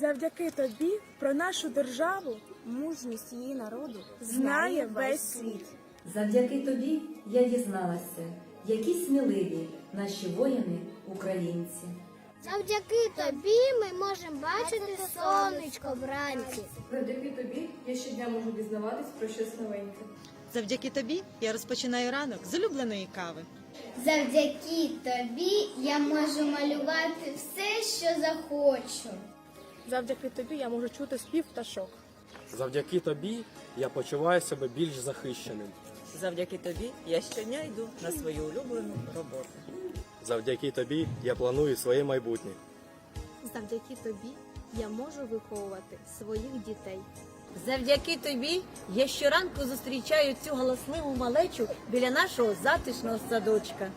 Завдяки тобі про нашу державу, мужність її народу знає весь світ. Завдяки тобі я дізналася, які сміливі наші воїни українці. Завдяки тобі ми можемо бачити сонечко вранці. Завдяки тобі я щодня можу дізнаватись про щось новеньке. Завдяки тобі я розпочинаю ранок з улюбленої кави. Завдяки тобі я можу малювати все, що захочу. Завдяки тобі я можу чути спів пташок. Завдяки тобі я почуваю себе більш захищеним. Завдяки тобі я щодня йду на свою улюблену роботу. Завдяки тобі я планую своє майбутнє. Завдяки тобі я можу виховувати своїх дітей. Завдяки тобі я щоранку зустрічаю цю галасливу малечу біля нашого затишного садочка.